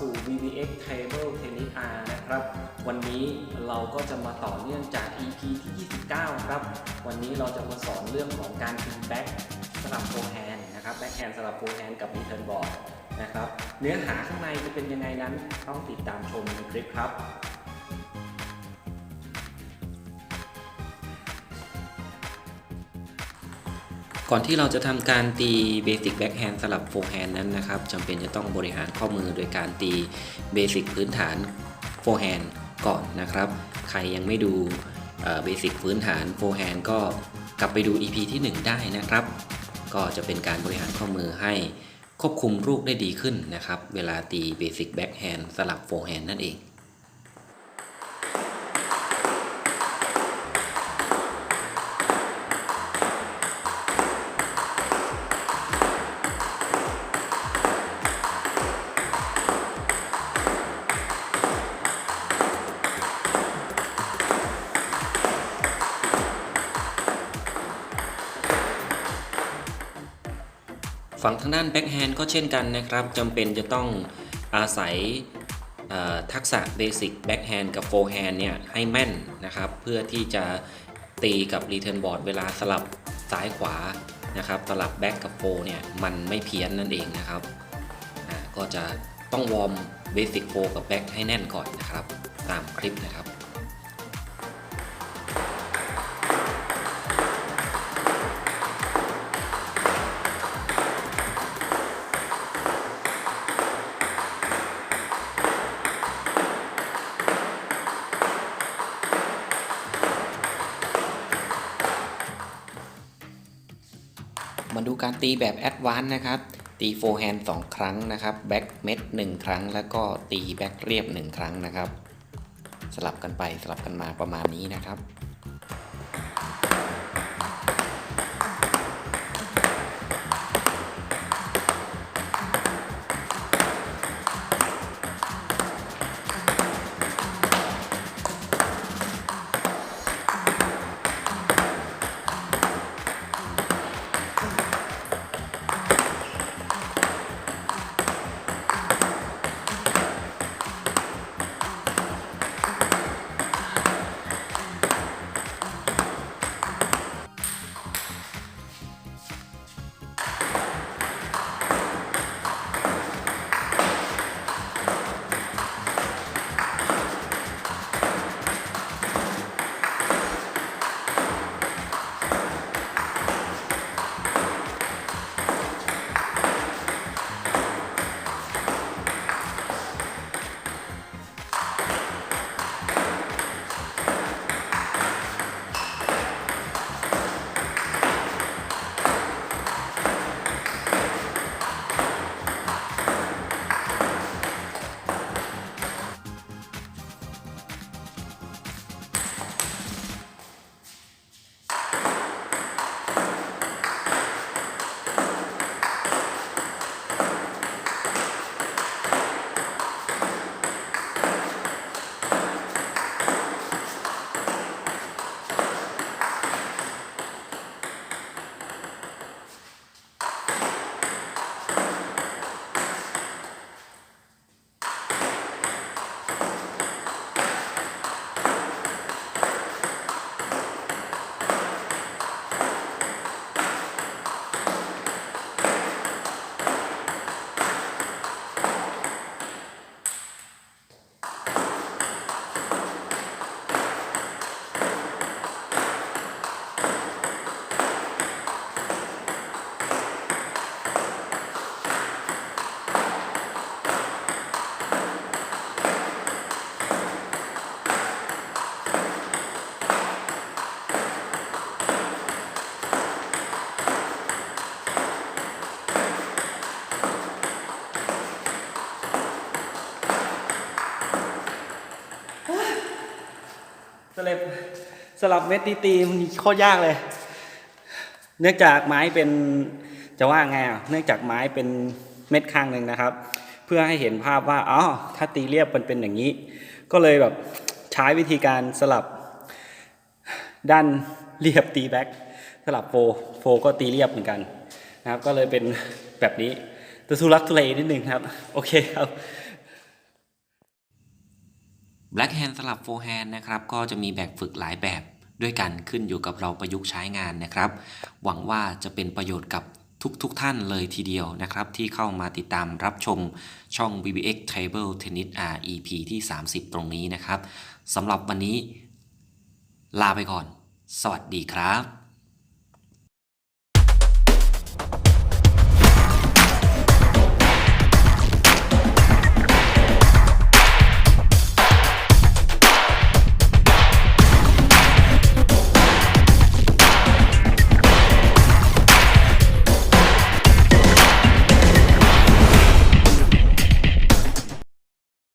สู่ VBX Table Tennis R นะครับ วันนี้เราก็จะมาต่อเนื่องจาก EP ที่ 29 ครับ วันนี้เราจะมาสอนเรื่องของการตีแบ็กสลับโฟแฮนนะครับแบ็กแฮนสลับโฟแฮนกับนิเทิร์นบอร์ดนะครับ เนื้อหาข้างในจะเป็นยังไงนั้นต้องติดตามชมในคลิปครับ ก่อนที่เราจะทำการตีเบสิกแบ็กแฮนด์สลับโฟร์แฮนด์นั้นนะครับจำเป็นจะต้องบริหารข้อมือโดยการตีเบสิกพื้นฐานโฟร์แฮนด์ก่อนนะครับ ใครยังไม่ดูเบสิกพื้นฐานโฟร์แฮนด์ก็กลับไปดู EP ที่ 1 ได้นะครับ ก็จะเป็นการบริหารข้อมือให้ควบคุมลูกได้ดีขึ้นนะครับ เวลาตีเบสิกแบ็กแฮนด์สลับโฟร์แฮนด์นั่นเอง ฝั่งทางด้านแบ็กแฮนด์ก็เช่นกันนะครับจำเป็นจะต้องอาศัยทักษะเบสิกแบ็กแฮนด์กับโฟร์แฮนด์เนี่ยให้แม่นนะครับ เพื่อที่จะตีกับรีเทิร์นบอร์ดเวลาสลับซ้ายขวานะครับสลับแบ็กกับโฟเนี่ยมันไม่เพี้ยนนั่นเองนะครับก็จะต้องวอร์มเบสิกโฟกับแบ็กให้แน่นก่อนนะครับ ตามคลิปนะครับ มาดูการตีแบบแอดวานซ์นะครับ ตีโฟร์แฮนด์สครั้งนะครับแบ็กเม็ด1ครั้ง แล้วก็ตีแบ็กเรียบ1ครั้งนะครับ สลับกันไปสลับกันมาประมาณนี้นะครับ สลับสลับเม็ดตีตีมันโคตรยากเลย เนื่องจากไม้เป็นจะว่าไงอะเนื่องจากไม้เป็นเม็ดข้างหนึ่งนะครับ เพื่อให้เห็นภาพว่าอ๋อถ้าตีเรียบมันเป็นอย่างนี้ ก็เลยแบบใช้วิธีการสลับด้านเรียบตีแบ็กสลับโฟโฟก็ตีเรียบเหมือนกันนะครับ ก็เลยเป็นแบบนี้สดูทุลักทุเลนิดนึงครับ โอเคครับ Black Hand สลับ Forehand นะครับก็จะมีแบบฝึกหลายแบบด้วยกันขึ้นอยู่กับเราประยุกต์ใช้งานนะครับ หวังว่าจะเป็นประโยชน์กับทุกๆทท่านเลยทีเดียวนะครับ ที่เข้ามาติดตามรับชมช่อง BBX Table Tennis R EP ที่ 30 ตรงนี้นะครับสำหรับวันนี้ ลาไปก่อน สวัสดีครับ